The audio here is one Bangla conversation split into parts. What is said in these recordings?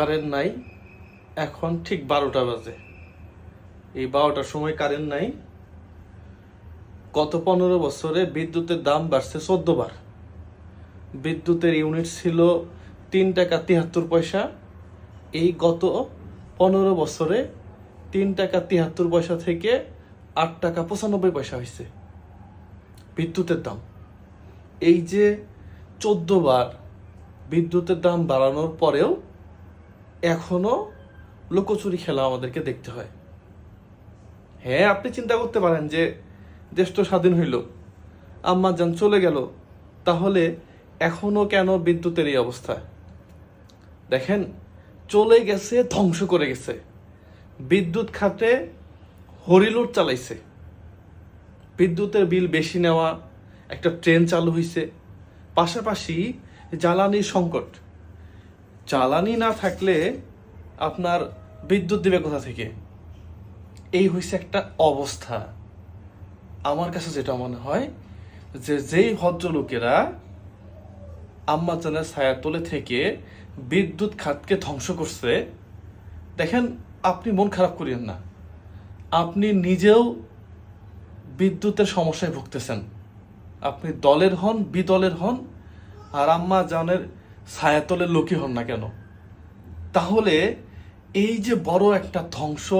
কারেন্ট নাই, এখন ঠিক বারোটা বাজে। এই বারোটার সময় কারেন্ট নাই। গত পনেরো বছরে বিদ্যুতের দাম বাড়ছে চোদ্দ বার। বিদ্যুতের ইউনিট ছিল তিন টাকা তিয়াত্তর পয়সা। এই গত পনেরো বছরে তিন টাকা তিয়াত্তর পয়সা থেকে আট টাকা পঁচানব্বই পয়সা হয়েছে বিদ্যুতের দাম। এই যে চোদ্দ বার বিদ্যুতের দাম বাড়ানোর পরেও এখনও লুকোচুরি খেলা আমাদেরকে দেখতে হয়। হ্যাঁ আপনি চিন্তা করতে পারেন যে দেশ তো স্বাধীন হইল, আম্মা যান চলে গেল, তাহলে এখনও কেন বিদ্যুতের এই অবস্থা? দেখেন, চলে গেছে, ধ্বংস করে গেছে। বিদ্যুৎ খাতে হরিলুট চালাইছে। বিদ্যুতের বিল বেশি নেওয়া, একটা ট্রেন চালু হয়েছে পাশাপাশি জ্বালানির সংকট। জ্বালানি না থাকলে আপনার বিদ্যুৎ দেবে কোথা থেকে? এই হয়েছে একটা অবস্থা। আমার কাছে যেটা মনে হয়, যে যেই ভদ্রলোকেরা আম্মাজানের ছায়া তোলে থেকে বিদ্যুৎ খাতকে ধ্বংস করছে, দেখেন আপনি মন খারাপ করিয়েন না। আপনি নিজেও বিদ্যুতের সমস্যায় ভুগতেছেন। আপনি দলের হন, বিদলের হন, আর আম্মা জানের ছায়াতলের লোকই হন না কেন? তাহলে এই যে বড় একটা ধ্বংস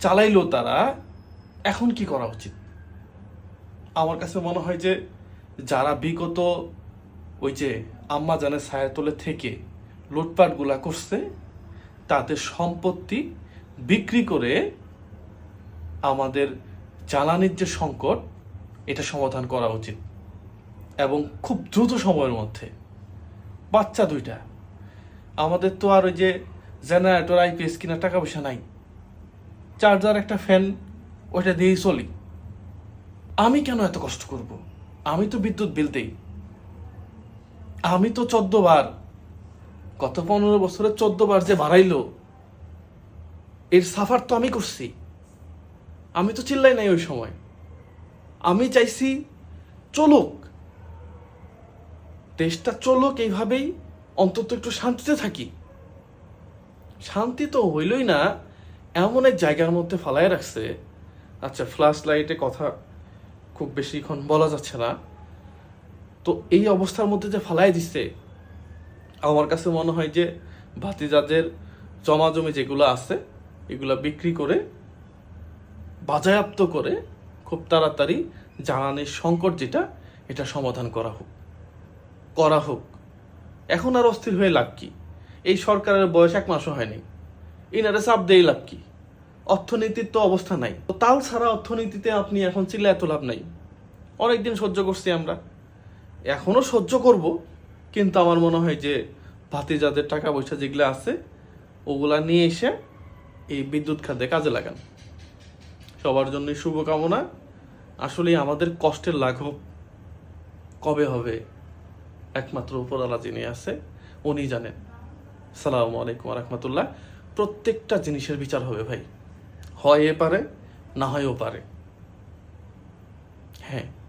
চালাইলো তারা, এখন কি করা উচিত? আমার কাছে মনে হয় যে যারা বিগত ওই যে আম্মা জানের ছায়াতলে থেকে লুটপাটগুলা করছে, তাদের সম্পত্তি বিক্রি করে আমাদের জ্বালানির যে সংকট, এটা সমাধান করা উচিত। এবং খুব দ্রুত সময়ের মধ্যে বাচ্চা দুইটা। আমাদের তো আর ওই যে জেনারেটর আইপিএস কিনা টাকা পয়সা নাই। চার্জার একটা ফ্যান ওইটা দিয়েই চলি। আমি কেন এত কষ্ট করব? আমি তো বিদ্যুৎ বিল দেই। আমি তো চোদ্দ বার, গত পনেরো বছরে চোদ্দ বার যে বাড়াইলো, এর সাফার তো আমি করছি। আমি তো চিল্লাই নাই ওই সময়। আমি চাইছি চলুক দেশটা চলুক এইভাবেই অন্তত একটু শান্তিতে থাকি। শান্তি তো হইলই না, এমন এক জায়গার মধ্যে ফালায় রাখছে। আচ্ছা ফ্ল্যাশ লাইটে কথা খুব বেশিক্ষণ বলা যাচ্ছে না। তো এই অবস্থার মধ্যে যে ফালাই দিচ্ছে আমার কাছে মনে হয় যে ভাতিজাদের জমা জমি যেগুলো আছে, এগুলা বিক্রি করে, বাজায়াপ্ত করে খুব তাড়াতাড়ি জ্বালানির সংকট যেটা, এটা সমাধান করা হোক। করা হোক। এখন আর অস্থির হয়ে লাভ কি? এই সরকারের বয়স এক মাসও হয়নি। ইনারে চাপ দিয়ে লাভ কি? অর্থনীতির তো অবস্থা নাই। তো তাল ছাড়া অর্থনীতিতে আপনি এখন চিল্লা এত লাভ নাই। অনেকদিন সহ্য করছি আমরা। এখনও সহ্য করব, কিন্তু আমার মনে হয় যে ভাতি যাদের টাকা পয়সা যেগুলো আছে, ওগুলা নিয়ে এসে এই বিদ্যুৎ খাতে কাজে লাগান। সবার জন্য শুভকামনা। আসলে আমাদের কষ্টের লাঘব কবে হবে? একমাত্র উপরওয়ালা যিনি আছে উনি জানেন। সালাম আলাইকুম রহমতুল্লাহ। প্রত্যেকটা জিনিসের বিচার হবে ভাই। হয় এ পারে, না হয়ও পারে। হ্যাঁ।